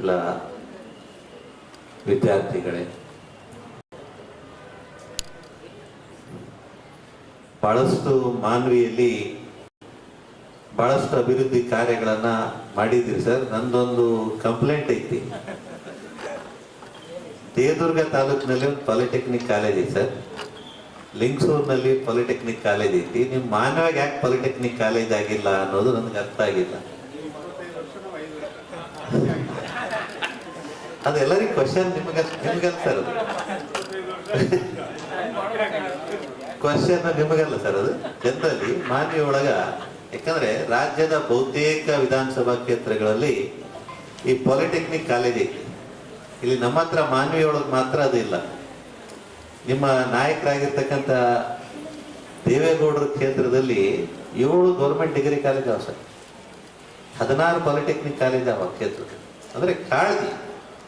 ಇಲ್ಲ ವಿದ್ಯಾರ್ಥಿಗಳೇ. ಬಹಳಷ್ಟು ಮಾನ್ವಿಯಲ್ಲಿ ಬಹಳಷ್ಟು ಅಭಿವೃದ್ಧಿ ಕಾರ್ಯಗಳನ್ನ ಮಾಡಿದ್ರಿ ಸರ್. ನಂದೊಂದು ಕಂಪ್ಲೇಂಟ್ ಐತಿ. ದೇವದುರ್ಗ ತಾಲೂಕಿನಲ್ಲಿ ಒಂದು ಪಾಲಿಟೆಕ್ನಿಕ್ ಕಾಲೇಜ್ ಐತಿ ಸರ್. ಲಿಂಗ್ಸೂರ್ನಲ್ಲಿ ಪಾಲಿಟೆಕ್ನಿಕ್ ಕಾಲೇಜ್ ಐತಿ. ನಿಮ್ಮ ಮಾನವಾಗಿ ಯಾಕೆ ಪಾಲಿಟೆಕ್ನಿಕ್ ಕಾಲೇಜ್ ಆಗಿಲ್ಲ ಅನ್ನೋದು ನನಗೆ ಅರ್ಥ ಆಗಿಲ್ಲ. ಅದು ಎಲ್ಲರಿಗೂ ಕ್ವಶನ್ ನಿಮಗ ನಿಮಗಲ್ಲ ಸರ್ ಅದು. ಕ್ವಶನ್ ನಿಮಗಲ್ಲ ಸರ್ ಅದು. ಜನರಲ್ಲಿ ಮಾನ್ಯ ಒಳಗ, ಯಾಕಂದ್ರೆ ರಾಜ್ಯದ ಬಹುತೇಕ ವಿಧಾನಸಭಾ ಕ್ಷೇತ್ರಗಳಲ್ಲಿ ಈ ಪಾಲಿಟೆಕ್ನಿಕ್ ಕಾಲೇಜ್ ಐತಿ. ಇಲ್ಲಿ ನಮ್ಮ ಹತ್ರ ಮಾನ್ವಿಯೊಳಗೆ ಮಾತ್ರ ಅದು ಇಲ್ಲ. ನಿಮ್ಮ ನಾಯಕರಾಗಿರ್ತಕ್ಕಂಥ ದೇವೇಗೌಡರ ಕ್ಷೇತ್ರದಲ್ಲಿ ಏಳು ಗೌರ್ಮೆಂಟ್ ಡಿಗ್ರಿ ಕಾಲೇಜ್ ಅವ ಸರ್ ಹದಿನಾರು ಪಾಲಿಟೆಕ್ನಿಕ್ ಕಾಲೇಜ್ ಅವ ಕ್ಷೇತ್ರಕ್ಕೆ. ಅಂದರೆ ಕಾಳಜಿ.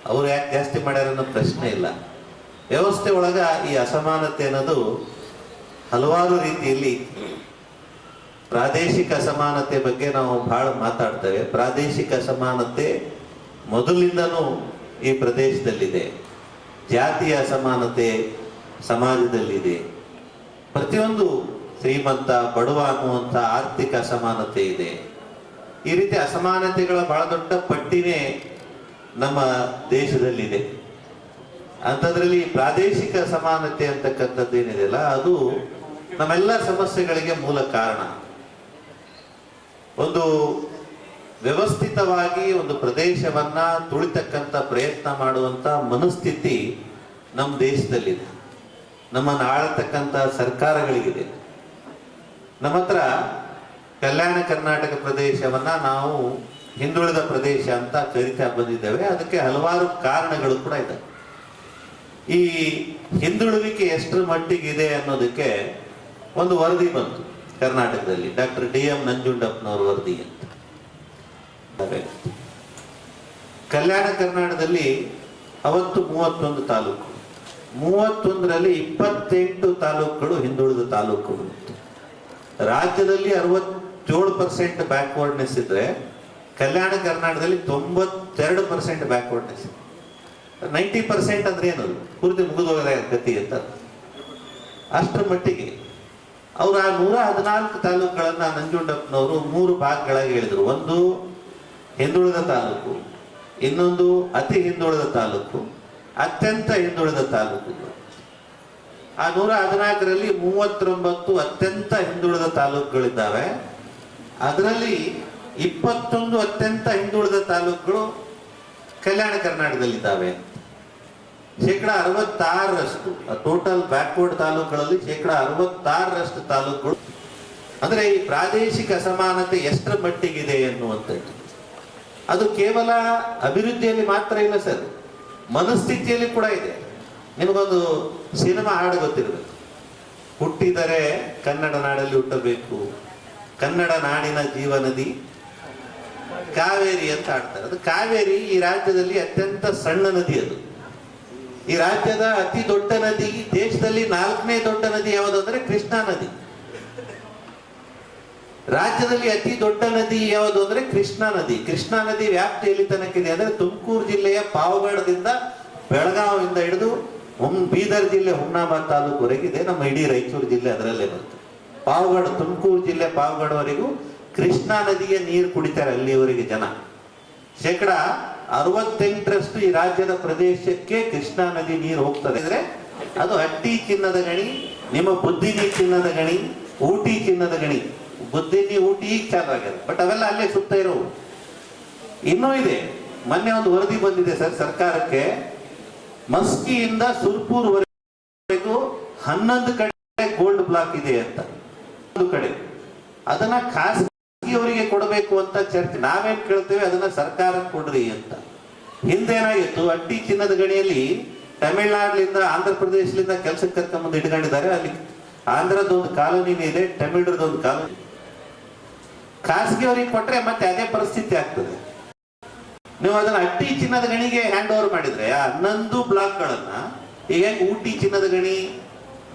ಅವ್ರು ಯಾಕೆ ಜಾಸ್ತಿ ಮಾಡ್ಯಾರ ಅನ್ನೋ ಪ್ರಶ್ನೆ ಇಲ್ಲ. ವ್ಯವಸ್ಥೆ ಒಳಗ ಈ ಅಸಮಾನತೆ ಅನ್ನೋದು ಹಲವಾರು ರೀತಿಯಲ್ಲಿ ಪ್ರಾದೇಶಿಕ ಅಸಮಾನತೆ ಬಗ್ಗೆ ನಾವು ಬಹಳ ಮಾತಾಡ್ತೇವೆ. ಪ್ರಾದೇಶಿಕ ಅಸಮಾನತೆ ಮೊದಲಿಂದನೂ ಈ ಪ್ರದೇಶದಲ್ಲಿದೆ. ಜಾತಿಯ ಅಸಮಾನತೆ ಸಮಾಜದಲ್ಲಿದೆ. ಪ್ರತಿಯೊಂದು ಶ್ರೀಮಂತ ಬಡವ ಅನ್ನುವಂಥ ಆರ್ಥಿಕ ಅಸಮಾನತೆ ಇದೆ. ಈ ರೀತಿ ಅಸಮಾನತೆಗಳ ಬಹಳ ದೊಡ್ಡ ಪಟ್ಟಿನೇ ನಮ್ಮ ದೇಶದಲ್ಲಿದೆ. ಅಂಥದ್ರಲ್ಲಿ ಪ್ರಾದೇಶಿಕ ಸಮಾನತೆ ಅಂತಕ್ಕಂಥದ್ದು ಏನಿದೆಯಲ್ಲ ಅದು ನಮ್ಮೆಲ್ಲ ಸಮಸ್ಯೆಗಳಿಗೆ ಮೂಲ ಕಾರಣ. ಒಂದು ವ್ಯವಸ್ಥಿತವಾಗಿ ಒಂದು ಪ್ರದೇಶವನ್ನ ತುಳಿತಕ್ಕಂಥ ಪ್ರಯತ್ನ ಮಾಡುವಂತ ಮನಸ್ಥಿತಿ ನಮ್ಮ ದೇಶದಲ್ಲಿದೆ. ನಮ್ಮನ್ನು ಆಳತಕ್ಕಂಥ ಸರ್ಕಾರಗಳಿಗಿದೆ. ನಮ್ಮ ಹತ್ರ ಕಲ್ಯಾಣ ಕರ್ನಾಟಕ ಪ್ರದೇಶವನ್ನ ನಾವು ಹಿಂದುಳಿದ ಪ್ರದೇಶ ಅಂತ ಕರಿತಾ ಬಂದಿದ್ದಾವೆ. ಅದಕ್ಕೆ ಹಲವಾರು ಕಾರಣಗಳು ಕೂಡ ಇದೆ ಈ ಹಿಂದುಳುವಿಕೆ ಎಷ್ಟರ ಮಟ್ಟಿಗಿದೆ ಅನ್ನೋದಕ್ಕೆ ಒಂದು ವರದಿ ಬಂತು ಕರ್ನಾಟಕದಲ್ಲಿ. ಡಾಕ್ಟರ್ ಡಿ ಎಂ ನಂಜುಂಡಪ್ಪನವ್ರ ವರದಿ ಅಂತ. ಕಲ್ಯಾಣ ಕರ್ನಾಟಕದಲ್ಲಿ ಅವತ್ತು ಮೂವತ್ತೊಂದು ತಾಲೂಕು. ಮೂವತ್ತೊಂದರಲ್ಲಿ ಇಪ್ಪತ್ತೆಂಟು ತಾಲೂಕುಗಳು ಹಿಂದುಳಿದ ತಾಲೂಕುಗಳು ರಾಜ್ಯದಲ್ಲಿ ಅರವತ್ತೇಳು ಪರ್ಸೆಂಟ್ ಬ್ಯಾಕ್ವರ್ಡ್ನೆಸ್ ಇದ್ರೆ ಕಲ್ಯಾಣ ಕರ್ನಾಟಕದಲ್ಲಿ ತೊಂಬತ್ತೆರಡು ಪರ್ಸೆಂಟ್ ಬ್ಯಾಕ್ವರ್ಡ್ನೆಸ್ ನೈಂಟಿ ಪರ್ಸೆಂಟ್ ಅಂದ್ರೆ ಏನು? ಪೂರ್ತಿ ಮುಗಿದೋಗದ ಗತಿ ಅಂತ. ಅಷ್ಟರ ಮಟ್ಟಿಗೆ ಅವರು ಆ ನೂರ ಹದಿನಾಲ್ಕು ತಾಲೂಕುಗಳನ್ನ ನಂಜುಂಡಪ್ಪನವರು ಮೂರು ಭಾಗಗಳಾಗಿ ಹೇಳಿದರು. ಒಂದು ಹಿಂದುಳಿದ ತಾಲೂಕು, ಇನ್ನೊಂದು ಅತಿ ಹಿಂದುಳಿದ ತಾಲೂಕು, ಅತ್ಯಂತ ಹಿಂದುಳಿದ ತಾಲೂಕು. ಆ ನೂರ ಹದಿನಾಲ್ಕರಲ್ಲಿ ಮೂವತ್ತೊಂಬತ್ತು ಅತ್ಯಂತ ಹಿಂದುಳಿದ ತಾಲೂಕುಗಳಿದ್ದಾವೆ. ಅದರಲ್ಲಿ ಇಪ್ಪತ್ತೊಂದು ಅತ್ಯಂತ ಹಿಂದುಳಿದ ತಾಲೂಕುಗಳು ಕಲ್ಯಾಣ ಕರ್ನಾಟಕದಲ್ಲಿದ್ದಾವೆ. ಶೇಕಡ ಅರವತ್ತಾರರಷ್ಟು ಟೋಟಲ್ ಬ್ಯಾಕ್ವರ್ಡ್ ತಾಲೂಕುಗಳಲ್ಲಿ ಶೇಕಡ ಅರವತ್ತಾರರಷ್ಟು ತಾಲೂಕುಗಳು. ಅಂದ್ರೆ ಈ ಪ್ರಾದೇಶಿಕ ಅಸಮಾನತೆ ಎಷ್ಟರ ಮಟ್ಟಿಗಿದೆ ಎನ್ನುವಂಥದ್ದು ಅದು ಕೇವಲ ಅಭಿವೃದ್ಧಿಯಲ್ಲಿ ಮಾತ್ರ ಇಲ್ಲ ಸರ್. ಮನಸ್ಥಿತಿಯಲ್ಲಿ ಕೂಡ ಇದೆ. ನಿಮಗೊಂದು ಸಿನಿಮಾ ಹಾಡು ಗೊತ್ತಿರಬೇಕು. ಹುಟ್ಟಿದರೆ ಕನ್ನಡ ನಾಡಲ್ಲಿ ಹುಟ್ಟಬೇಕು. ಕನ್ನಡ ನಾಡಿನ ಜೀವನದಿ ಕಾವೇರಿ ಅಂತ ಆಡ್ತಾರೆ ಅದು ಕಾವೇರಿ ಈ ರಾಜ್ಯದಲ್ಲಿ ಅತ್ಯಂತ ಸಣ್ಣ ನದಿ ಅದು. ಈ ರಾಜ್ಯದ ಅತಿ ದೊಡ್ಡ ನದಿ ದೇಶದಲ್ಲಿ ನಾಲ್ಕನೇ ದೊಡ್ಡ ನದಿ ಯಾವುದು ಅಂದ್ರೆ ಕೃಷ್ಣಾ ನದಿ. ರಾಜ್ಯದಲ್ಲಿ ಅತಿ ದೊಡ್ಡ ನದಿ ಯಾವುದು ಅಂದ್ರೆ ಕೃಷ್ಣಾ ನದಿ. ಕೃಷ್ಣಾ ನದಿ ವ್ಯಾಪ್ತಿಯಲ್ಲಿ ತನಕಿದೆ ಅಂದ್ರೆ ತುಮಕೂರು ಜಿಲ್ಲೆಯ ಪಾವಗಡದಿಂದ ಬೆಳಗಾವಿಯಿಂದ ಹಿಡಿದು ಹುಮ್ ಬೀದರ್ ಜಿಲ್ಲೆ, ಹುಮ್ನಾಬಾದ್ ತಾಲೂಕುವರೆಗಿದೆ ನಮ್ಮ ಇಡೀ ರಾಯಚೂರು ಜಿಲ್ಲೆ ಅದರಲ್ಲೇ ಬಂತು ಪಾವಗಡ, ತುಮಕೂರು ಜಿಲ್ಲೆ ಪಾವಗಡವರೆಗೂ ಕೃಷ್ಣಾ ನದಿಯ ನೀರು ಕುಡಿತಾರೆ ಅಲ್ಲಿಯವರಿಗೆ ಜನ. ಶೇಕಡ ಅರವತ್ತೆಂಟರಷ್ಟು ಈ ರಾಜ್ಯದ ಪ್ರದೇಶಕ್ಕೆ ಕೃಷ್ಣಾ ನದಿ ನೀರು ಹೋಗ್ತದೆ. ಅಂದ್ರೆ ಅದು ಹಟ್ಟಿ ಚಿನ್ನದ ಗಣಿ, ನಿಮ್ಮ ಬುದ್ಧಿನಿ ಚಿನ್ನದ ಗಣಿ, ಊಟಿ ಚಿನ್ನದ ಗಣಿ. ಬುದ್ಧಿನಿ ಊಟಿ ಈಗ ಚಾಲು ಆಗ್ಯದ ಬಟ್ ಅವೆಲ್ಲ ಅಲ್ಲೇ ಸುತ್ತ ಇರೋವು. ಇನ್ನೂ ಇದೆ. ಮೊನ್ನೆ ಒಂದು ವರದಿ ಬಂದಿದೆ ಸರ್ ಸರ್ಕಾರಕ್ಕೆ. ಮಸ್ಕಿಯಿಂದ ಸುರ್ಪುರ್ ವರೆಗೂ ಹನ್ನೊಂದು ಕಡೆ ಗೋಲ್ಡ್ ಬ್ಲಾಕ್ ಇದೆ ಅಂತ. ಒಂದು ಕಡೆ. ಅದನ್ನ ಖಾಸಗಿಯವರಿಗೆ ಕೊಡಬೇಕು ಅಂತ ಚರ್ಚೆ, ನಾವೇನ್ ಕೇಳ್ತೇವೆ? ಅದನ್ನ ಸರ್ಕಾರ ಕೊಡ್ರಿ ಅಂತ. ಹಿಂದೇನಾಗಿತ್ತು? ಅಟ್ಟಿ ಚಿನ್ನದ ಗಣಿಯಲ್ಲಿ ತಮಿಳ್ನಾಡಿನಿಂದ ಆಂಧ್ರ ಪ್ರದೇಶದಿಂದ ಕೆಲಸಕ್ಕೆ ಕರ್ಕೊಂಬಂದು ಇಟ್ಕೊಂಡಿದ್ದಾರೆ ಅಲ್ಲಿ ಆಂಧ್ರದ ಒಂದು ಇದೆ ತಮಿಳ್ರದ ಒಂದು ಕಾಲೋನಿ. ಖಾಸಗಿಯವರಿಗೆ ಕೊಟ್ರೆ ಮತ್ತೆ ಅದೇ ಪರಿಸ್ಥಿತಿ ಆಗ್ತದೆ. ನೀವು ಅದನ್ನ ಅಟ್ಟಿ ಚಿನ್ನದ ಗಣಿಗೆ ಹ್ಯಾಂಡ್ ಓವರ್ ಮಾಡಿದ್ರೆ ಹನ್ನೊಂದು ಬ್ಲಾಕ್ಗಳನ್ನ, ಈಗ ಊಟಿ ಚಿನ್ನದ ಗಣಿ,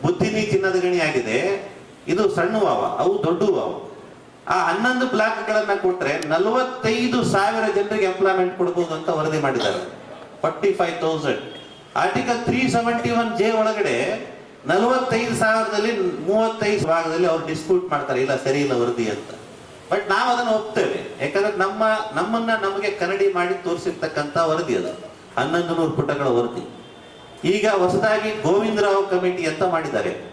ಬುದ್ಧಿನಿ ಚಿನ್ನದ ಗಣಿ ಆಗಿದೆ. ಇದು ಸಣ್ಣ ವಾವ ಅವು ದೊಡ್ಡ ವಾವ ಆ ಹನ್ನೊಂದು ಬ್ಲಾಕ್ಗಳನ್ನ ಕೊಟ್ರೆ ನಲವತ್ತೈದು ಸಾವಿರ ಜನರಿಗೆ ಎಂಪ್ಲಾಯ್ಮೆಂಟ್ ಕೊಡಬಹುದು ಅಂತ ವರದಿ ಮಾಡಿದ್ದಾರೆ. Forty five thousand. Article three seventy one J ಒಳಗಡೆ ನಲವತ್ತೈದು ಸಾವಿರದಲ್ಲಿ ಮೂವತ್ತೈದು ಭಾಗದಲ್ಲಿ ಅವ್ರು ಡಿಸ್ಪ್ಯೂಟ್ ಮಾಡ್ತಾರೆ, ಇಲ್ಲ ಸರಿ, ಇಲ್ಲ ವರದಿ ಅಂತ. ಬಟ್ ನಾವು ಅದನ್ನು ಒಪ್ತೇವೆ. ಯಾಕಂದ್ರೆ ನಮ್ಮ, ನಮ್ಮನ್ನ ನಮಗೆ ಕನ್ನಡಿ ಮಾಡಿ ತೋರಿಸಿರ್ತಕ್ಕಂಥ ವರದಿ ಅದು. ಹನ್ನೊಂದು ನೂರು ಪುಟಗಳ ವರದಿ. ಈಗ ಹೊಸದಾಗಿ ಗೋವಿಂದರಾವ್ ಕಮಿಟಿ ಅಂತ ಮಾಡಿದ್ದಾರೆ.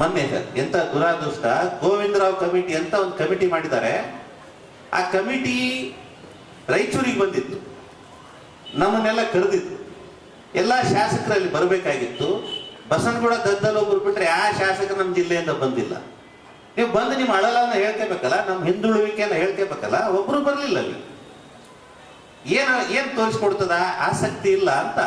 ಮೊನ್ನೆ ಸರ್, ಎಂತ ದುರಾದೃಷ್ಟ, ಗೋವಿಂದರಾವ್ ಕಮಿಟಿ ಅಂತ ಒಂದು ಕಮಿಟಿ ಮಾಡಿದ್ದಾರೆ. ಆ ಕಮಿಟಿ ರಾಯಚೂರಿಗೆ ಬಂದಿತ್ತು. ನಮ್ಮನ್ನೆಲ್ಲ ಕರೆದಿತ್ತು. ಎಲ್ಲ ಶಾಸಕರಲ್ಲಿ ಬರಬೇಕಾಗಿತ್ತು. ಬಸನಗೌಡ ದದ್ದಲ್ಲಿ ಒಬ್ರು ಬಿಟ್ರೆ ಆ ಶಾಸಕರು ನಮ್ಮ ಜಿಲ್ಲೆಯಿಂದ ಬಂದಿಲ್ಲ. ನೀವು ಬಂದು ನಿಮ್ಮ ಅಳಲನ್ನು ಹೇಳ್ಕೋಬೇಕಲ್ಲ, ನಮ್ಮ ಹಿಂದುಳುವಿಕೆಯನ್ನು ಹೇಳ್ಕೋಬೇಕಲ್ಲ, ಒಬ್ರು ಬರಲಿಲ್ಲ ಅಲ್ಲಿ. ಏನು ಏನು ತೋರಿಸ್ಕೊಡ್ತದ? ಆಸಕ್ತಿ ಇಲ್ಲ ಅಂತ.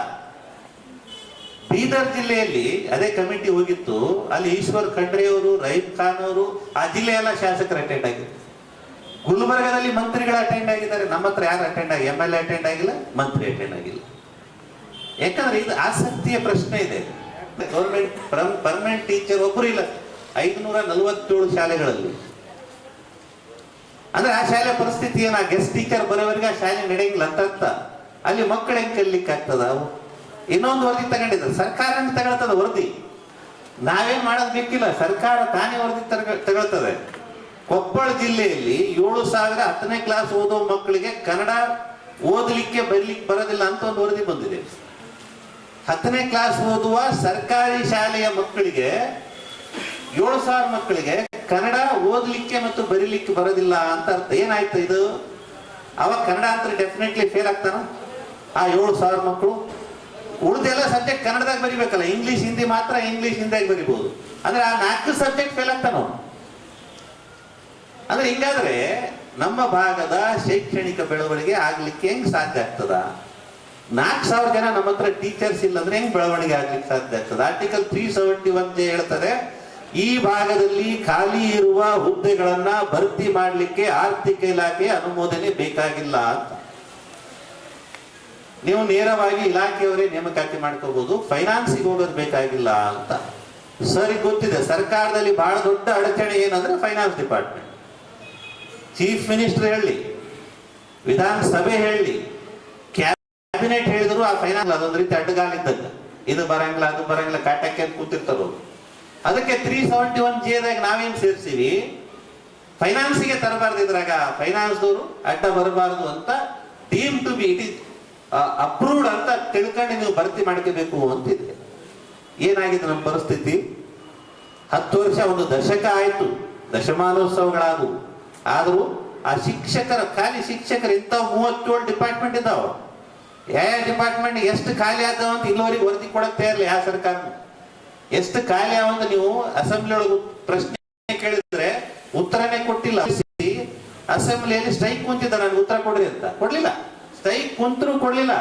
ಬೀದರ್ ಜಿಲ್ಲೆಯಲ್ಲಿ ಅದೇ ಕಮಿಟಿ ಹೋಗಿತ್ತು. ಅಲ್ಲಿ ಈಶ್ವರ್ ಖಂಡ್ರೆ ಅವರು ರಹೀಂ ಖಾನ್ ಅವರು ಆ ಜಿಲ್ಲೆಯೆಲ್ಲ ಶಾಸಕರು ಅಟೆಂಡ್ ಆಗಿದ್ರು. ಗುಲ್ಬರ್ಗದಲ್ಲಿ ಮಂತ್ರಿಗಳು ಅಟೆಂಡ್ ಆಗಿದ್ದಾರೆ. ನಮ್ಮ ಹತ್ರ ಯಾರು ಅಟೆಂಡ್ ಆಗಿ ಎಂ ಎಲ್ ಎ ಅಟೆಂಡ್ ಆಗಿಲ್ಲ, ಮಂತ್ರಿ ಅಟೆಂಡ್ ಆಗಿಲ್ಲ. ಯಾಕಂದ್ರೆ ಇದು ಆಸಕ್ತಿಯ ಪ್ರಶ್ನೆ ಇದೆ. ಗೌರ್ಮೆಂಟ್ ಪರ್ಮನೆಂಟ್ ಟೀಚರ್ ಒಬ್ಬರು ಇಲ್ಲ. ಐದುನೂರ ನಲವತ್ತೇಳು ಶಾಲೆಗಳಲ್ಲಿ. ಅಂದ್ರೆ ಆ ಶಾಲೆ ಪರಿಸ್ಥಿತಿ ಏನ? ಗೆಸ್ಟ್ ಟೀಚರ್ ಬರೋವರೆಗೆ ಆ ಶಾಲೆ ನಡೆಯಂಗಿಲ್ಲ ಅಂತ ಅಲ್ಲಿ ಮಕ್ಕಳು ಹೆಂಗ್ ಕಲಿಲಿಕ್ಕೆ ಆಗ್ತದ ಇನ್ನೊಂದು ವರದಿ ತಗೊಂಡಿದ್ರು. ಸರ್ಕಾರನೇ ತಗೊಳ್ತದ ವರದಿ. ನಾವೇನ್ ಮಾಡೋದ್ ಬೇಕಿಲ್ಲ ಸರ್ಕಾರ ತಾನೇ ವರದಿ ತಗ- ತಗೊಳ್ತದೆ. ಕೊಪ್ಪಳ ಜಿಲ್ಲೆಯಲ್ಲಿ ಏಳು ಸಾವಿರ ಹತ್ತನೇ ಕ್ಲಾಸ್ ಓದೋ ಮಕ್ಕಳಿಗೆ ಕನ್ನಡ ಓದಲಿಕ್ಕೆ ಬರಲಿಕ್ಕೆ ಬರೋದಿಲ್ಲ ಅಂತ ಒಂದು ವರದಿ ಬಂದಿದೆ. ಹತ್ತನೇ ಕ್ಲಾಸ್ ಓದುವ ಸರ್ಕಾರಿ ಶಾಲೆಯ ಮಕ್ಕಳಿಗೆ, ಏಳು ಸಾವಿರ ಮಕ್ಕಳಿಗೆ ಕನ್ನಡ ಓದಲಿಕ್ಕೆ ಮತ್ತು ಬರೀಲಿಕ್ಕೆ ಬರೋದಿಲ್ಲ ಅಂತ ಅರ್ಥ. ಏನಾಯ್ತು ಇದು? ಅವಾಗ ಕನ್ನಡ ಅಂತ ಡೆಫಿನೆಟ್ಲಿ ಫೇಲ್ ಆಗ್ತಾನ? ಆ ಏಳು ಸಾವಿರ ಮಕ್ಕಳು? ಉಳಿದೆಲ್ಲ ಸಬ್ಜೆಕ್ಟ್ ಕನ್ನಡದಾಗ ಬರಿಬೇಕಲ್ಲ ಇಂಗ್ಲಿಷ್ ಹಿಂದಿ ಮಾತ್ರ ಇಂಗ್ಲಿಷ್ ಹಿಂದಿಯಾಗಿ ಬರಿಬಹುದು ಅಂದ್ರೆ ಆ ನಾಲ್ಕು ಸಬ್ಜೆಕ್ಟ್ ಫೇಲ್ ನಾವು ಅಂದ್ರೆ ಹಿಂಗಾದ್ರೆ ನಮ್ಮ ಭಾಗದ ಶೈಕ್ಷಣಿಕ ಬೆಳವಣಿಗೆ ಆಗ್ಲಿಕ್ಕೆ ಹೆಂಗ್ ಸಾಧ್ಯ ಆಗ್ತದ? ನಾಲ್ಕು ಸಾವಿರ ಜನ ನಮ್ಮ ಹತ್ರ ಟೀಚರ್ಸ್ ಇಲ್ಲ ಅಂದ್ರೆ ಹೆಂಗ್ ಬೆಳವಣಿಗೆ ಆಗ್ಲಿಕ್ಕೆ ಸಾಧ್ಯ ಆಗ್ತದೆ? ಆರ್ಟಿಕಲ್ ತ್ರೀ ಸೆವೆಂಟಿ ಒನ್ ಹೇಳ್ತದೆ, ಈ ಭಾಗದಲ್ಲಿ ಖಾಲಿ ಇರುವ ಹುದ್ದೆಗಳನ್ನ ಭರ್ತಿ ಮಾಡಲಿಕ್ಕೆ ಆರ್ಥಿಕ ಇಲಾಖೆ ಅನುಮೋದನೆ ಬೇಕಾಗಿಲ್ಲ ಅಂತ. ನೀವು ನೇರವಾಗಿ ಇಲಾಖೆಯವರೇ ನೇಮಕಾತಿ ಮಾಡ್ಕೋಬಹುದು ಫೈನಾನ್ಸಿಗೆ ಹೋಗೋದು ಬೇಕಾಗಿಲ್ಲ ಅಂತ. ಸರಿ ಗೊತ್ತಿದೆ, ಸರ್ಕಾರದಲ್ಲಿ ಬಹಳ ದೊಡ್ಡ ಅಡಚಣೆ ಏನಂದ್ರೆ ಫೈನಾನ್ಸ್ ಡಿಪಾರ್ಟ್ಮೆಂಟ್ ಚೀಫ್ ಮಿನಿಸ್ಟರ್ ಹೇಳಿ, ವಿಧಾನಸಭೆ ಹೇಳಿ ಕ್ಯಾಬಿನೆಟ್ ಹೇಳಿದ್ರು ಆ ಫೈನಾನ್ಸ್ ಅದೊಂದು ರೀತಿ ಅಡ್ಡಗಾಲಿದ್ದಂಗ. ಇದು ಬರಂಗಿಲ್ಲ, ಅದು ಬರಂಗಿಲ್ಲ, ಕಾಟಕ್ಕೆ ಅಂತ ಕೂತಿರ್ತಾರ. ಅದಕ್ಕೆ ತ್ರೀ ಸೆವೆಂಟಿ ಒನ್ ಜಿದಾಗ ನಾವೇನ್ ಸೇರ್ಸಿವಿ? ಫೈನಾನ್ಸಿಗೆ ತರಬಾರ್ದು ಇದ್ರಾಗ. ಫೈನಾನ್ಸ್ದವರು ಅಡ್ಡ ಬರಬಾರದು ಅಂತ deemed to be it is approved ಅಂತ ತಿಳ್ಕೊಂಡು ನೀವು ಭರ್ತಿ ಮಾಡ್ಕೋಬೇಕು ಅಂತಿದೆ ಏನಾಗಿದೆ ನಮ್ಮ ಪರಿಸ್ಥಿತಿ? ಹತ್ತು ವರ್ಷ ಒಂದು ದಶಕ ಆಯಿತು, ದಶಮಾನೋತ್ಸವಗಳಾದವು. ಆದರೂ ಆ ಶಿಕ್ಷಕರ, ಖಾಲಿ ಶಿಕ್ಷಕರು ಇಂಥ ಮೂವತ್ತೇಳು ಡಿಪಾರ್ಟ್ಮೆಂಟ್ ಇದಾವ ಯಾವ ಡಿಪಾರ್ಟ್ಮೆಂಟ್ ಎಷ್ಟು ಖಾಲಿ ಆದವ ಅಂತ ಇಲ್ಲಿವರೆಗೆ ವರದಿ ಕೊಡಕ್ ತಯಾರಿಲ್ಲ ಯಾವ ಸರ್ಕಾರ ಎಷ್ಟು ಖಾಲಿ ಅವಂತ ನೀವು ಅಸೆಂಬ್ಲಿ ಒಳಗೆ ಪ್ರಶ್ನೆ ಕೇಳಿದ್ರೆ ಉತ್ತರನೇ ಕೊಟ್ಟಿಲ್ಲ. ಅಸೆಂಬ್ಲಿಯಲ್ಲಿ ಸ್ಟ್ರೈಕ್ ಕುಂತಿದ್ದ ನನಗೆ ಉತ್ತರ ಕೊಡ್ರಿ ಅಂತ. ಕೊಡ್ಲಿಲ್ಲ. ಸ್ಟ್ರೈಕ್ ಕುಂತರೂ ಕೊಡ್ಲಿಲ್ಲ.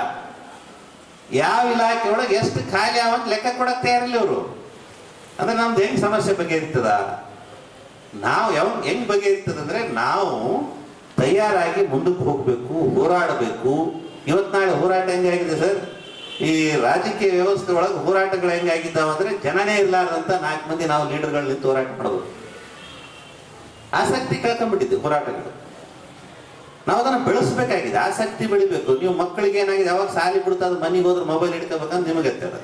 ಯಾವ ಇಲಾಖೆ ಒಳಗೆ ಎಷ್ಟು ಖಾಲಿ ಅವಂತ ಲೆಕ್ಕ ಕೊಡಕ್ಕೆ ತಯಾರಿಲ್ಲ ಇವರು. ಅಂದ್ರೆ ನಮ್ದು ಹೆಂಗ್ ಸಮಸ್ಯೆ ಬಗೆಹರಿತದ? ನಾವು ಯಾವ ಹೆಂಗ್ ಬಗೆಹರಿತದಂದ್ರೆ ನಾವು ತಯಾರಾಗಿ ಮುಂದಕ್ಕೆ ಹೋಗ್ಬೇಕು, ಹೋರಾಡಬೇಕು. ಇವತ್ ನಾಳೆ ಹೋರಾಟ ಹೆಂಗಾಗಿದೆ ಸರ್? ಈ ರಾಜಕೀಯ ವ್ಯವಸ್ಥೆ ಒಳಗೆ ಹೋರಾಟಗಳು ಹೆಂಗಾಗಿದ್ದಾವ ಅಂದ್ರೆ ಜನನೇ ಇರ್ಲಾರ್ದಂತ ನಾಲ್ಕು ಮಂದಿ ನಾವು ಲೀಡರ್ಗಳು ನಿಂತು ಹೋರಾಟ ಮಾಡಬಹುದು ಆಸಕ್ತಿ ಕಳ್ಕೊಂಡ್ಬಿಟ್ಟಿದ್ದೆ ಹೋರಾಟಗಳು. ನಾವು ಅದನ್ನು ಬೆಳೆಸ್ಬೇಕಾಗಿದೆ. ಆಸಕ್ತಿ ಬೆಳಿಬೇಕು. ನೀವು ಮಕ್ಕಳಿಗೆ ಏನಾಗಿದೆ? ಯಾವಾಗ ಸಾಲಿ ಬಿಡ್ತಾ ಮನೆಗೆ ಹೋದ್ರೆ ಮೊಬೈಲ್ ಹಿಡ್ಕೋಬೇಕಂತ ನಿಮಗೆ ಹೇಳ್ತಾರೆ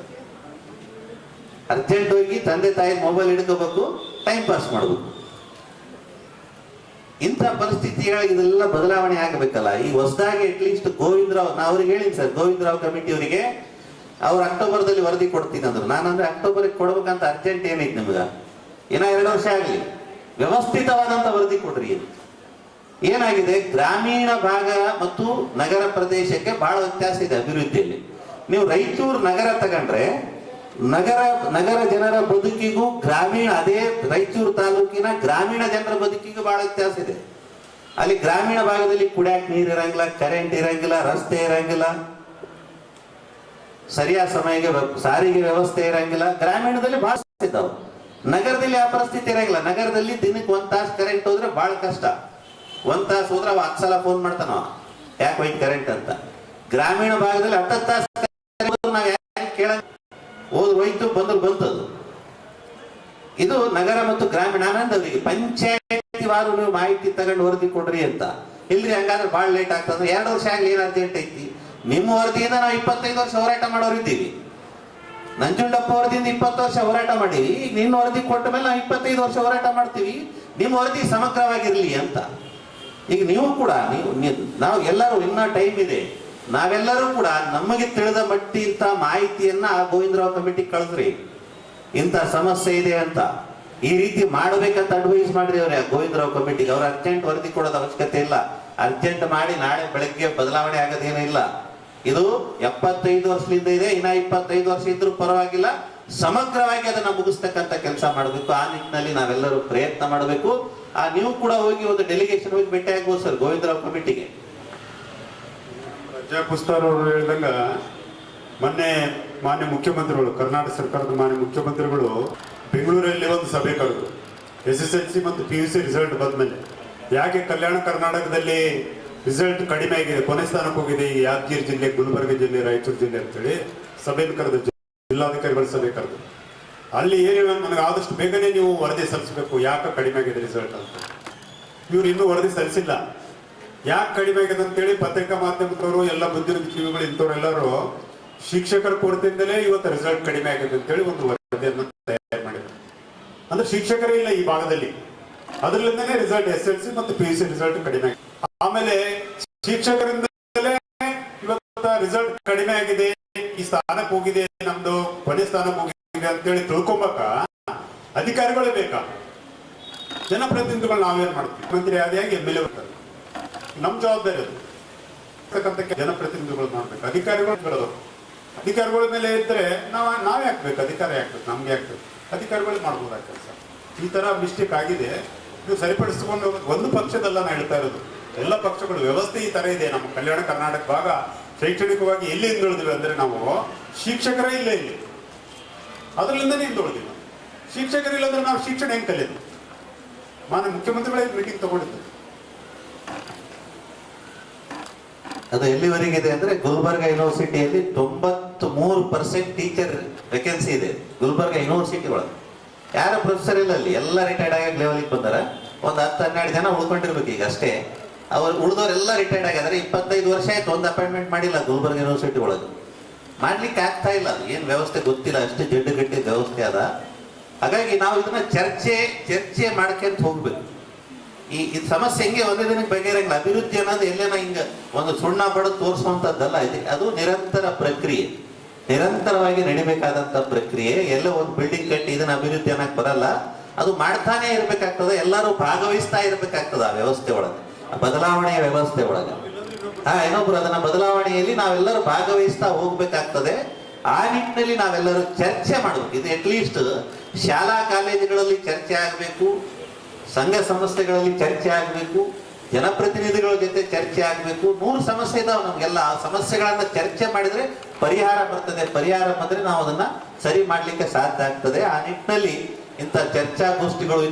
ಅರ್ಜೆಂಟ್ ಹೋಗಿ ತಂದೆ ತಾಯಿ ಮೊಬೈಲ್ ಹಿಡ್ಕೋಬೇಕು ಟೈಮ್ ಪಾಸ್ ಮಾಡಬೇಕು. ಇಂಥ ಪರಿಸ್ಥಿತಿಗಳಿಗೆ ಇದೆಲ್ಲ ಬದಲಾವಣೆ ಆಗಬೇಕಲ್ಲ. ಈ ಹೊಸದಾಗಿ ಅಟ್ಲೀಸ್ಟ್ ಗೋವಿಂದರಾವ್, ನಾ ಅವ್ರಿಗೆ ಹೇಳಿ ಸರ್, ಗೋವಿಂದರಾವ್ ಕಮಿಟಿ ಅವರಿಗೆ ಅವ್ರು ಅಕ್ಟೋಬರ್ದಲ್ಲಿ ವರದಿ ಕೊಡ್ತೀನಿ ಅಂದ್ರು. ನಾನಂದ್ರೆ ಅಕ್ಟೋಬರ್ಗೆ ಕೊಡ್ಬೇಕಂತ ಅರ್ಜೆಂಟ್ ಏನೈತಿ ನಿಮ್ಗ? ಏನೋ ಎರಡು ವರ್ಷ ಆಗಲಿ. ವ್ಯವಸ್ಥಿತವಾದಂತ ವರದಿ ಕೊಡ್ರಿ. ಏನಾಗಿದೆ? ಗ್ರಾಮೀಣ ಭಾಗ ಮತ್ತು ನಗರ ಪ್ರದೇಶಕ್ಕೆ ಬಹಳ ವ್ಯತ್ಯಾಸ ಇದೆ ಅಭಿವೃದ್ಧಿಯಲ್ಲಿ. ನೀವು ರೈತೂರು ನಗರ ತಗೊಂಡ್ರೆ, ನಗರ ನಗರ ಜನರ ಬದುಕಿಗೂ ಗ್ರಾಮೀಣ, ಅದೇ ರಾಯಚೂರು ತಾಲೂಕಿನ ಗ್ರಾಮೀಣ ಜನರ ಬದುಕಿಗೂ ಬಹಳ ವ್ಯತ್ಯಾಸ ಇದೆ. ಅಲ್ಲಿ ಗ್ರಾಮೀಣ ಭಾಗದಲ್ಲಿ ಕುಡಿಯಾಕ ನೀರು ಇರಂಗಿಲ್ಲ ಕರೆಂಟ್ ಇರಂಗಿಲ್ಲ, ರಸ್ತೆ ಇರಂಗಿಲ್ಲ, ಸರಿಯಾದ ಸಮಯಕ್ಕೆ ಸಾರಿಗೆ ವ್ಯವಸ್ಥೆ ಇರಂಗಿಲ್ಲ. ಗ್ರಾಮೀಣದಲ್ಲಿ ಬಹಳ ಇದ್ದಾವೆ. ನಗರದಲ್ಲಿ ಆ ಪರಿಸ್ಥಿತಿ ಇರಂಗಿಲ್ಲ. ನಗರದಲ್ಲಿ ದಿನಕ್ಕೆ ಒಂದ್ ತಾಸು ಕರೆಂಟ್ ಹೋದ್ರೆ ಬಹಳ ಕಷ್ಟ. ಒಂದ್ ತಾಸು ಹೋದ್ರೆ ಅವ ಸಲ ಫೋನ್ ಮಾಡ್ತಾನ. ಯಾಕೆ ಹೋಯ್ತು ಕರೆಂಟ್ ಅಂತ? ಗ್ರಾಮೀಣ ಭಾಗದಲ್ಲಿ ಹತ್ತತ್ತು ತಾಸು ನಾವ್ ಯಾಕೆ ಕೇಳ ಹೋದ್ರು ಹೋಯ್ತು, ಬಂದ್ರು ಬಂತದು ಇದು ನಗರ ಮತ್ತು ಗ್ರಾಮೀಣ ಆನಂದ ಪಂಚಾಯತ್ ವಾರು ನೀವು ಮಾಹಿತಿ ತಗೊಂಡು ವರದಿ ಕೊಡ್ರಿ ಅಂತ. ಇಲ್ರಿ, ಹಂಗಾದ್ರೆ ಭಾಳ ಲೇಟ್ ಆಗ್ತದೆ. ಎರಡು ವರ್ಷ ಆಗ್ಲಿ, ಏನು ಅರ್ಜೆಂಟ್ ಐತಿ? ನಿಮ್ಮ ವರದಿಯಿಂದ ನಾವು ಇಪ್ಪತ್ತೈದು ವರ್ಷ ಹೋರಾಟ ಮಾಡೋರಿದ್ದೀವಿ ನಂಜುಂಡಪ್ಪ ವರದಿಯಿಂದ ಇಪ್ಪತ್ತು ವರ್ಷ ಹೋರಾಟ ಮಾಡೀವಿ. ನಿನ್ನ ವರದಿ ಕೊಟ್ಟ ಮೇಲೆ ನಾವು ಇಪ್ಪತ್ತೈದು ವರ್ಷ ಹೋರಾಟ ಮಾಡ್ತೀವಿ. ನಿಮ್ಮ ವರದಿ ಸಮಗ್ರವಾಗಿರ್ಲಿ ಅಂತ. ಈಗ ನೀವು ಕೂಡ, ನೀವು, ನೀವು- ಎಲ್ಲರೂ ಇನ್ನ ಟೈಮ್ ಇದೆ. ನಾವೆಲ್ಲರೂ ಕೂಡ ನಮಗೆ ತಿಳಿದ ಮಟ್ಟಿ ಇಂಥ ಮಾಹಿತಿಯನ್ನ ಆ ಗೋವಿಂದರಾವ್ ಕಮಿಟಿ ಕಳಿಸ್ರಿ. ಇಂಥ ಸಮಸ್ಯೆ ಇದೆ ಅಂತ. ಈ ರೀತಿ ಮಾಡ್ಬೇಕಂತ ಅಡ್ವೈಸ್ ಮಾಡ್ರಿ ಅವ್ರೆ. ಗೋವಿಂದರಾವ್ ಕಮಿಟಿಗೆ ಅವ್ರ ಅರ್ಜೆಂಟ್ ವರದಿ ಕೊಡೋದ ಅವಶ್ಯಕತೆ ಇಲ್ಲ. ಅರ್ಜೆಂಟ್ ಮಾಡಿ ನಾಳೆ ಬೆಳಗ್ಗೆ ಬದಲಾವಣೆ ಆಗೋದೇನೂ ಇಲ್ಲ. ಇದು ಎಪ್ಪತ್ತೈದು ವರ್ಷದಿಂದ ಇದೆ. ಇನ್ನ ಇಪ್ಪತ್ತೈದು ವರ್ಷ ಇದ್ರೂ ಪರವಾಗಿಲ್ಲ. ಸಮಗ್ರವಾಗಿ ಅದನ್ನ ಮುಗಿಸ್ತಕ್ಕಂಥ ಕೆಲಸ ಮಾಡಬೇಕು. ಆ ನಿಟ್ಟಿನಲ್ಲಿ ನಾವೆಲ್ಲರೂ ಪ್ರಯತ್ನ ಮಾಡಬೇಕು. ಆ, ನೀವು ಕೂಡ ಹೋಗಿ ಒಂದು ಡೆಲಿಗೇಷನ್ ಹೋಗಿ ಭೇಟಿ ಆಗ್ಬೋದು ಸರ್, ಗೋವಿಂದರಾವ್ ಕಮಿಟಿಗೆ. ಪ್ರಜಾ ಪುಸ್ತಾರ್ ಅವರು ಹೇಳಿದಂಗ, ಮೊನ್ನೆ ಮಾನ್ಯ ಮುಖ್ಯಮಂತ್ರಿಗಳು, ಕರ್ನಾಟಕ ಸರ್ಕಾರದ ಮಾನ್ಯ ಮುಖ್ಯಮಂತ್ರಿಗಳು ಬೆಂಗಳೂರಲ್ಲಿ ಒಂದು ಸಭೆ ಕರೆದು ಎಸ್ ಎಸ್ ಎಲ್ ಮತ್ತು ಪಿ ಯು ಸಿ ರಿಸಲ್ಟ್ ಬಂದ್ಮೇಲೆ ಯಾಕೆ ಕಲ್ಯಾಣ ಕರ್ನಾಟಕದಲ್ಲಿ ರಿಸಲ್ಟ್ ಕಡಿಮೆ ಆಗಿದೆ, ಕೊನೆ ಸ್ಥಾನಕ್ಕೆ ಹೋಗಿದೆ ಈ ಯಾದಗಿರಿ ಜಿಲ್ಲೆ, ಗುಲ್ಬರ್ಗ ಜಿಲ್ಲೆ, ರಾಯಚೂರು ಜಿಲ್ಲೆ ಅಂತೇಳಿ ಸಭೆಯನ್ನು ಕರೆದು ಜಿಲ್ಲಾಧಿಕಾರಿಗಳ ಸಭೆ ಕರೆದು ಅಲ್ಲಿ ಏನು ನನಗೆ ಆದಷ್ಟು ಬೇಗನೆ ನೀವು ವರದಿ ಸಲ್ಲಿಸಬೇಕು. ಯಾಕೆ ಕಡಿಮೆ ಆಗಿದೆ ರಿಸಲ್ಟ್ ಅಂತ. ಇವ್ರು ಇನ್ನೂ ವರದಿ ಸಲ್ಲಿಸಿಲ್ಲ. ಯಾಕೆ ಕಡಿಮೆ ಆಗಿದೆ ಅಂತೇಳಿ ಪತ್ರಿಕಾ ಮಾಧ್ಯಮದವರು, ಎಲ್ಲ ಮುಂದಿನ ಜೀವಿಗಳು ಇಂಥವ್ರೆಲ್ಲರೂ ಶಿಕ್ಷಕರ ಕೊರತೆಯಿಂದಲೇ ಇವತ್ತು ರಿಸಲ್ಟ್ ಕಡಿಮೆ ಆಗಿದೆ ಅಂತೇಳಿ ಒಂದು ವರದಿಯನ್ನು ತಯಾರು ಮಾಡಿದ್ರು. ಅಂದ್ರೆ ಶಿಕ್ಷಕರೇ ಇಲ್ಲ ಈ ಭಾಗದಲ್ಲಿ. ಅದರಲ್ಲಿಂದಲೇ ರಿಸಲ್ಟ್ ಎಸ್ ಎಲ್ ಸಿ ಮತ್ತು ಪಿ ಯು ಸಿ ರಿಸಲ್ಟ್ ಕಡಿಮೆ ಆಗಿದೆ. ಆಮೇಲೆ ಶಿಕ್ಷಕರಿಂದಲೇ ಇವತ್ತು ರಿಸಲ್ಟ್ ಕಡಿಮೆ ಆಗಿದೆ. ಈ ಸ್ಥಾನಕ್ಕೆ ಹೋಗಿದೆ ನಮ್ದು, ಕೊನೆ ಸ್ಥಾನಕ್ಕೆ ಹೋಗಿದೆ. ಅಂತೇಳಿ ತಿಳ್ಕೊಂಬಕ ಅಧಿಕಾರಿಗಳೇ ಬೇಕಾ? ಜನಪ್ರತಿನಿಧಿಗಳು ನಾವೇನ್ ಮಾಡ್ತೀವಿ? ಮಂತ್ರಿ ಆದಿಯಾಗಿ ಎಂ ಎಲ್ ಎ ಬರ್ತಾರೆ? ನಮ್ ಜವಾಬ್ದಾರಿ ಅದು. ಜನಪ್ರತಿನಿಧಿಗಳು ಮಾಡ್ಬೇಕು. ಅಧಿಕಾರಿಗಳು ಬೆಳೆದವರು ಅಧಿಕಾರಿಗಳ ಮೇಲೆ ಇದ್ರೆ ನಾವ್ ನಾವೇ ಹಾಕ್ಬೇಕು ಅಧಿಕಾರ ಹಾಕ್ಬೇಕು ನಮ್ಗೆ ಹಾಕ್ಬೇಕು ಅಧಿಕಾರಿಗಳು ಮಾಡ್ಬೋದು ಕೆಲಸ. ಈ ತರ ಮಿಸ್ಟೇಕ್ ಆಗಿದೆ. ಇದು ಸರಿಪಡಿಸಿಕೊಂಡು ಒಂದು ಪಕ್ಷದಲ್ಲ ನಾ ಹೇಳ್ತಾ ಇರೋದು. ಎಲ್ಲ ಪಕ್ಷಗಳು ವ್ಯವಸ್ಥೆ ಈ ತರ ಇದೆ. ನಮ್ಮ ಕಲ್ಯಾಣ ಕರ್ನಾಟಕ ಭಾಗ ಶೈಕ್ಷಣಿಕವಾಗಿ ಎಲ್ಲಿ ಹಿಂದುಳಿದಿವೆ ಅಂದ್ರೆ ನಾವು ಶಿಕ್ಷಕರೇ ಇಲ್ಲ ಇಲ್ಲಿ. ಅದರಲ್ಲಿಂದನೇ ಹಿಂದುಳಿದಿವಿ ಶಿಕ್ಷಕರಿಲ್ಲಂದ್ರೆ ನಾವು ಶಿಕ್ಷಣ ಹೆಂಗೆ ಕಲಿಯೋದು? ಮಾನ್ಯ ಮುಖ್ಯಮಂತ್ರಿಗಳೇ ಮೀಟಿಂಗ್ ತಗೊಂಡಿದ್ದು. ಅದು ಎಲ್ಲಿವರೆಗಿದೆ ಅಂದ್ರೆ ಗುಲ್ಬರ್ಗ ಯೂನಿವರ್ಸಿಟಿಯಲ್ಲಿ ತೊಂಬತ್ತು ಮೂರು ಪರ್ಸೆಂಟ್ ಟೀಚರ್ ವೇಕೆನ್ಸಿ ಇದೆ. ಗುಲ್ಬರ್ಗ ಯೂನಿವರ್ಸಿಟಿ ಒಳಗೆ ಯಾರ ಪ್ರೊಫೆಸರ್ ಇಲ್ಲ ಅಲ್ಲಿ ಎಲ್ಲ ರಿಟೈರ್ಡ್ ಆಗಿ ಲೆವೆಲಿಗೆ ಬಂದಾರ. ಒಂದು ಹತ್ತು ಹನ್ನೆರಡು ಜನ ಉಳ್ಕೊಂಡಿರ್ಬೇಕು ಈಗ ಅಷ್ಟೇ. ಅವ್ರು ಉಳಿದವರೆಲ್ಲ ರಿಟೈರ್ಡ್ ಆಗಿದ್ದಾರೆ. ಇಪ್ಪತ್ತೈದು ವರ್ಷ ಆಯ್ತು, ಒಂದು ಅಪಾಯಿಂಟ್ಮೆಂಟ್ ಮಾಡಿಲ್ಲ ಗುಲ್ಬರ್ಗ ಯೂನಿವರ್ಸಿಟಿ ಒಳಗೆ. ಮಾಡ್ಲಿಕ್ಕೆ ಆಗ್ತಾ ಇಲ್ಲ ಅದು. ಏನು ವ್ಯವಸ್ಥೆ ಗೊತ್ತಿಲ್ಲ, ಅಷ್ಟು ಜಡ್ಡುಗಟ್ಟಿ ವ್ಯವಸ್ಥೆ ಅದ. ಹಾಗಾಗಿ ನಾವು ಇದನ್ನ ಚರ್ಚೆ ಚರ್ಚೆ ಮಾಡ್ಕೊಂತ ಹೋಗ್ಬೇಕು. ಈ ಈ ಸಮಸ್ಯೆ ಹೆಂಗೆ ಒಂದೇ ದಿನಕ್ಕೆ ಬಗೆಹರಂಗಿಲ್ಲ ಅಭಿವೃದ್ಧಿ ಅನ್ನೋದು ಎಲ್ಲೇನ ಹಿಂಗ ಒಂದು ಸುಣ್ಣ ಬಡದು ತೋರಿಸುವಂತದ್ದಲ್ಲ, ಇದೆ ಅದು ನಿರಂತರ ಪ್ರಕ್ರಿಯೆ. ನಿರಂತರವಾಗಿ ನಡಿಬೇಕಾದಂಥ ಪ್ರಕ್ರಿಯೆ. ಎಲ್ಲ ಒಂದು ಬಿಲ್ಡಿಂಗ್ ಕಟ್ಟಿ ಇದನ್ನ ಅಭಿವೃದ್ಧಿ ಅನ್ನಕ್ ಬರಲ್ಲ. ಅದು ಮಾಡ್ತಾನೆ ಇರಬೇಕಾಗ್ತದೆ. ಎಲ್ಲರೂ ಭಾಗವಹಿಸ್ತಾ ಇರ್ಬೇಕಾಗ್ತದೆ ಆ ವ್ಯವಸ್ಥೆ ಒಳಗೆ ಬದಲಾವಣೆಯ ವ್ಯವಸ್ಥೆ ಒಳಗೆ. ಹಾ ಇನ್ನೊಬ್ರು ಅದನ್ನ ಬದಲಾವಣೆಯಲ್ಲಿ ನಾವೆಲ್ಲರೂ ಭಾಗವಹಿಸ್ತಾ ಹೋಗ್ಬೇಕಾಗ್ತದೆ. ಆ ನಿಟ್ಟಿನಲ್ಲಿ ನಾವೆಲ್ಲರೂ ಚರ್ಚೆ ಮಾಡಬೇಕು. ಇದು ಅಟ್ಲೀಸ್ಟ್ ಶಾಲಾ ಕಾಲೇಜುಗಳಲ್ಲಿ ಚರ್ಚೆ ಆಗಬೇಕು, ಸಂಘ ಸಂಸ್ಥೆಗಳಲ್ಲಿ ಚರ್ಚೆ ಆಗಬೇಕು, ಜನಪ್ರತಿನಿಧಿಗಳ ಜೊತೆ ಚರ್ಚೆ ಆಗಬೇಕು. ಮೂರು ಸಮಸ್ಯೆ ಇದಾವೆ ನಮಗೆಲ್ಲ. ಆ ಸಮಸ್ಯೆಗಳನ್ನ ಚರ್ಚೆ ಮಾಡಿದ್ರೆ ಪರಿಹಾರ ಬರ್ತದೆ. ಪರಿಹಾರ ಬಂದ್ರೆ ನಾವು ಅದನ್ನ ಸರಿ ಮಾಡ್ಲಿಕ್ಕೆ ಸಾಧ್ಯ ಆಗ್ತದೆ. ಆ ನಿಟ್ಟಿನಲ್ಲಿ ಇಂಥ ಚರ್ಚಾಗೋಷ್ಠಿಗಳು